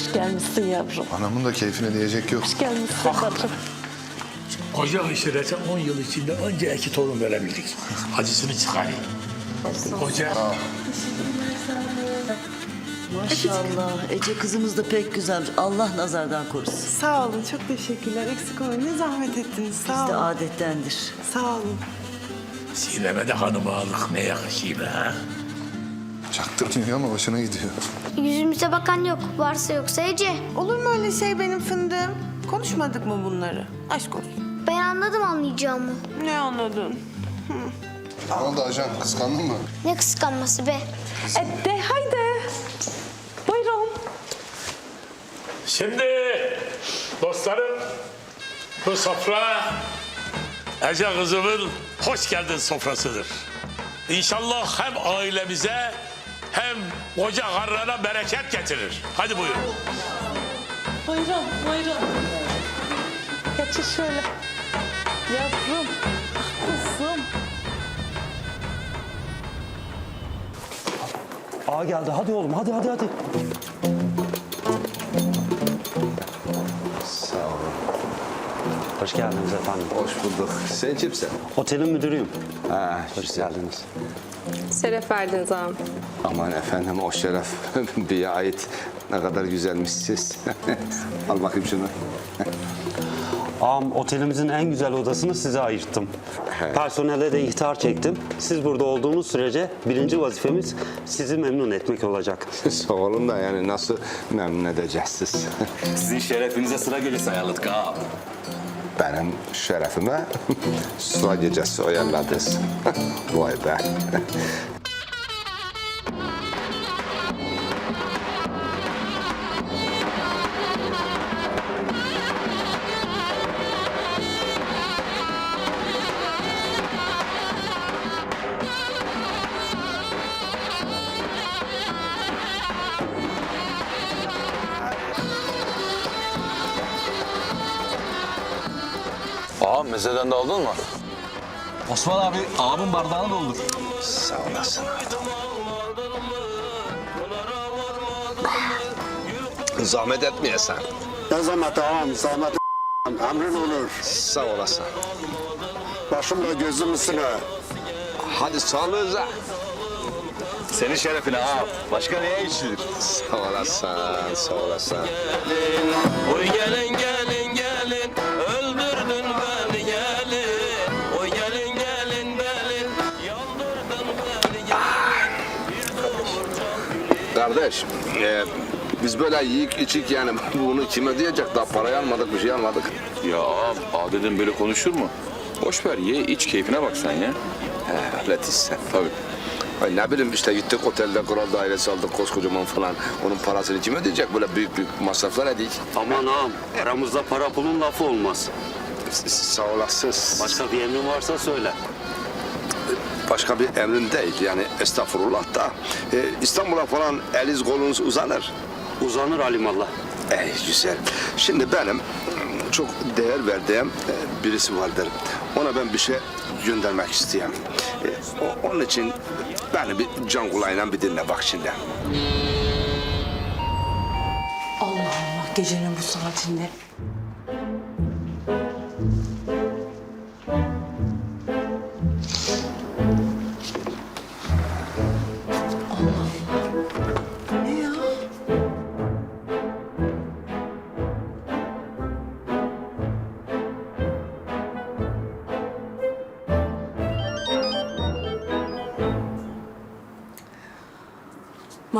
Hoş gelmişsin yavrum. Anamın da keyfine diyecek yok. Hoş gelmişsin bacım. Koca aşirete 10 yıl içinde önce iki torun verebildik. Acısını çıkarayım. Koca Maşallah. Ece kızımız da pek güzelmiş. Allah nazardan korusun. Sağ olun, çok teşekkürler. Eksik olmayın. Ne zahmet ettiniz. Sağ Bizde olun. adettendir. Sağ olun. sineme de hanımı aldık ne yakışıyor be ha. Çaktırmıyor ama başına gidiyor. Yüzümüze bakan yok. Varsa yoksa Ece. Olur mu öyle şey benim fındığım? Konuşmadık mı bunları? Aşk olsun. Ben anladım anlayacağımı. Ne anladın? Ne oldu ajan? Kıskandın mı? Ne kıskanması be. E de haydi. Buyurun. Şimdi dostlarım bu sofra Ece kızımın hoş geldin sofrasıdır. İnşallah hem ailemize hem koca karrana bereket getirir. Hadi buyurun. Buyurun, buyurun. Geçin şöyle. Yavrum, ah kızım. Aa geldi. Hadi oğlum. Hadi hadi hadi. Sağ olun. Hoş geldiniz efendim. Hoş bulduk. Sen kimsin? Otelin müdürüyüm. Ha, Hoş güzel. geldiniz. Şeref verdiniz ağam. Aman efendim o şeref bize ait. Ne kadar güzelmişsiniz. Al bakayım şunu. Ağam otelimizin en güzel odasını size ayırttım. Personele de ihtar çektim. Siz burada olduğunuz sürece birinci vazifemiz sizi memnun etmek olacak. Sağ olun da yani nasıl memnun edeceksiniz? Sizin şerefinize sıra gecesi ayarladık ağam. Benim şerefime sıra gecesi ayarladınız. Vay be. Mezeden de aldın mı? Osman abi ağamın bardağını doldur. Sağ olasın. Zahmet etmeyesen. Ne zahmet ağam, zahmet emrin olur. Sağ olasın. Başımla gözüm üstüne. Hadi sağlığınıza. Senin şerefine ağam. Başka neye içilir? Sağ olasın, sağ olasın. Oy gelin gelin gelin Kardeş, e, biz böyle yiyik içik yani bunu kime diyecek daha parayı almadık bir şey almadık. Ya ağam adeden böyle konuşur mu? Boş ver ye iç keyfine bak sen ya. He, öyle değilsen tabii. Ay ne bileyim işte gittik otelde kral dairesi aldık koskocaman falan. Onun parasını kim ödeyecek böyle büyük büyük masraflar edik. Aman ağam aramızda para pulun lafı olmaz. S- Sağ olasın. Başka bir emrin varsa söyle. Başka bir emrin değil yani estağfurullah da. E, İstanbul'a falan eliz kolunuz uzanır. Uzanır alimallah. Ey güzel. Şimdi benim mm, çok değer verdiğim e, birisi vardır. Ona ben bir şey göndermek isteyen. onun için beni bir can kulağıyla bir dinle bak şimdi. Allah Allah, gecenin bu saatinde.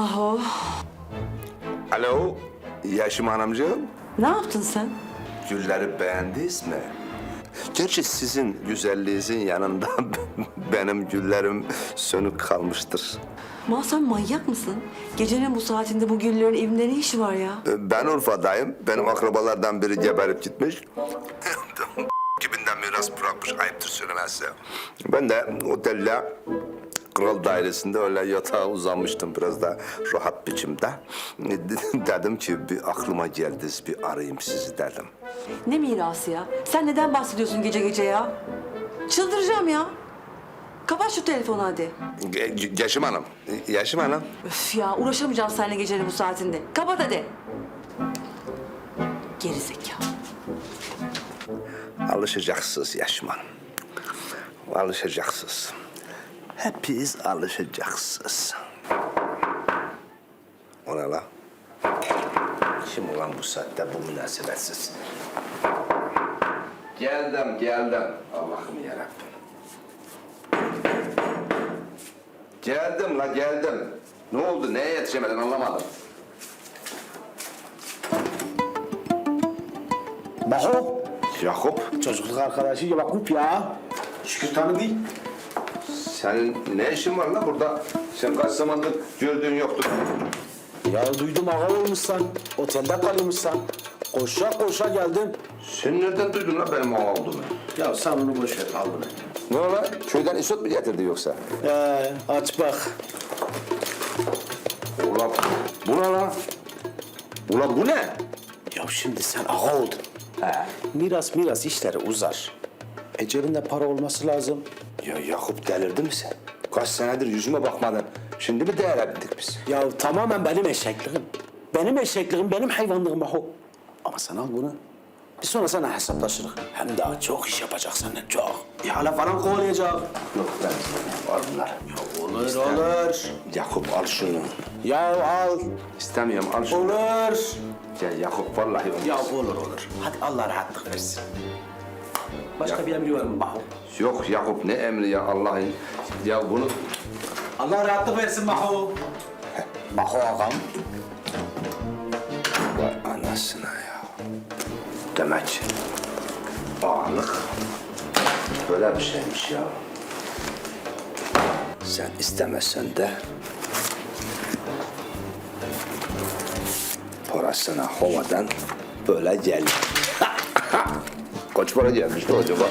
Maho, Alo, Yaşım Hanımcığım. ne yaptın sen? Gülleri beğendiniz mi? Gerçi sizin güzelliğinizin yanında benim güllerim sönük kalmıştır. Ma sen manyak mısın? Gecenin bu saatinde bu güllerin evinde ne işi var ya? Ben Urfa'dayım. Benim akrabalardan biri geberip gitmiş. Gibinden miras bırakmış. Ayıptır söylemezse. Ben de otelde kral dairesinde öyle yatağa uzanmıştım biraz da rahat biçimde. Dedim ki bir aklıma geldi bir arayayım sizi dedim. Ne mirası ya? Sen neden bahsediyorsun gece gece ya? Çıldıracağım ya. Kapat şu telefonu hadi. Ge- Yaşım Hanım, Yaşım Hanım. Öf ya uğraşamayacağım seninle gecenin bu saatinde. Kapat hadi. Gerizekalı. Alışacaksınız Yaşman. Alışacaksınız. Hepiniz alışacaksınız. O ne la? Kim ulan bu saatte bu münasebetsiz? Geldim, geldim. Allah'ım yarabbim. Geldim la geldim. Ne oldu? Neye yetişemedin anlamadım. Maho. Yakup, Çocukluk arkadaşı Yakup ya. Şükür tanıdı. Senin ne işin var la burada? Sen kaç zamandır gördüğün yoktu. Ya duydum ağa olmuşsan. Otelde kalıyormuşsan. Koşa koşa geldim. Sen nereden duydun la benim ağa olduğumu? Ya sen onu boş ver al bunu. Ne ola? Köyden isot mu getirdi yoksa? Ee, aç bak. Ulan bu ne lan? Ulan bu ne? Ya şimdi sen ağa oldun. He. Miras miras işleri uzar. E cebinde para olması lazım. Ya Yakup delirdin mi sen? Kaç senedir yüzüme bakmadın. Şimdi mi değerlendik biz? Ya tamamen benim eşekliğim. Benim eşekliğim, benim hayvanlığım Maho. Ama sen al bunu. Bir sonra sana hesaplaşırız. Hem daha çok iş yapacak senden, çok. İhale falan kovalayacak. Yok ben var bunlar. Olur, olur. Yakup al şunu. Ya al. İstemiyorum al şunu. Olur. Gel Yakup vallahi olmaz. Ya olur, olur. Hadi Allah rahatlık versin. Başka Ya. bir emri var mı Maho? Yok Yakup ne emri ya Allah'ın. Ya bunu Allah rahatlık versin Maho. Maho ağam. Vay anasına ya. Demek ağalık böyle bir şeymiş ya. Sen istemezsen de parasına havadan böyle gel. Kaç para gelmiş bu acaba?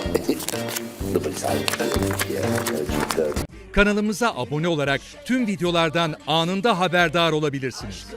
Kanalımıza abone olarak tüm videolardan anında haberdar olabilirsiniz.